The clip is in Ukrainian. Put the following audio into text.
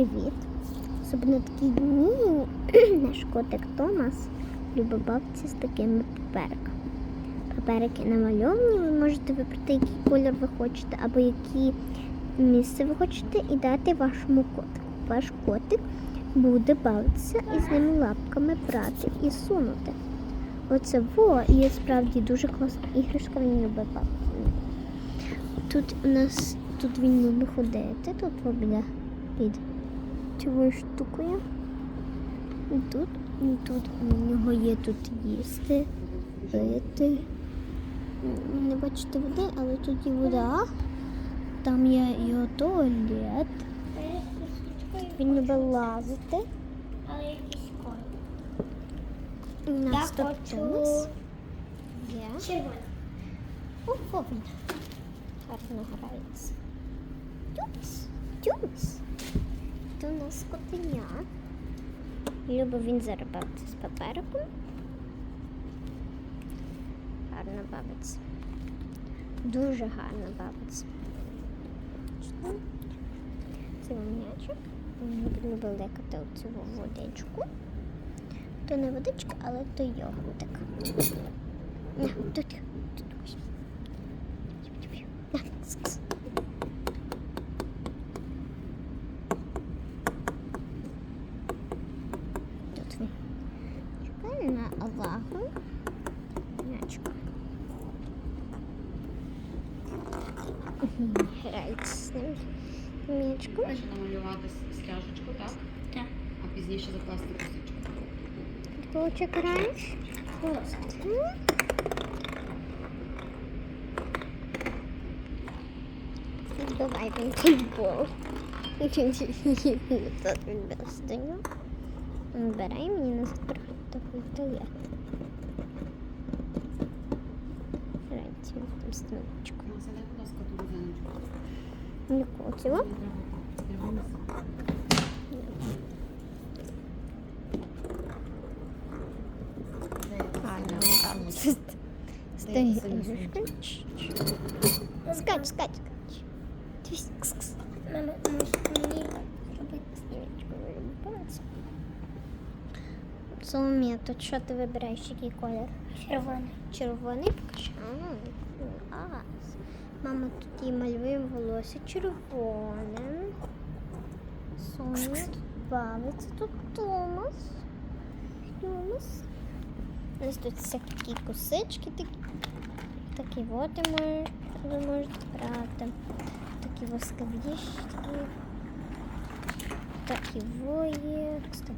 привіт! Особливо такі дні наш котик Томас любить бавитися з такими папериками. Паперики намальовані, ви можете вибрати, який кольор ви хочете, або які місце ви хочете, і дати вашому котику. Ваш котик буде бавитися і з ними лапками брати і сунути. Оце во є справді дуже класна іграшка, він любить бавитися. Тут у нас тут він любить ходити, тут біля під цією штукою. І тут, і тут у нього є тут їсти, пити. Не бачите води, але тут є вода. Там є його туалет. Він любить лазити. Але якийсь нас Я хочу є. червоний. Ого, він гарно грається. Тюмс, тюмс. Це у нас котеня. Любить він зарибатися з папериком. Гарно бавиться. Дуже гарно бавиться. Це м'ячик. Він любить лекати оцю водичку. То не водичка, але то йогуртик. Тут, тут ось. На, кс-кс. Тут він. На Аллаху. Грається з ним. Мячком. Хочеш намалювати стяжечку, так? Так. А пізніше закласти косичку. Футболчик граєш? М? Давай він футбол. Тут він достаю. Бере мені на таку є. Грається він там станочку. Ну, Садай, будь ласка, ту резиночку. Нікого цього. Не треба. Треба Гарно нести. Стоїть Стоїть іграшка. Скач, скач, скач. Дивись, кс-кс. Мама, може мені робити? Снігочку вилюбилася. Соломія, тут що ти вибираєш, який колір? Червоний. Червоний покажи. А, клас. Мама тут їй малює волосся червоним. Соня бавиться. Тут Томас. Томас. Ось тут всякі косички такі. Такі мож- ви можете брати. Такі воскавішки. Такі воє. Кстати,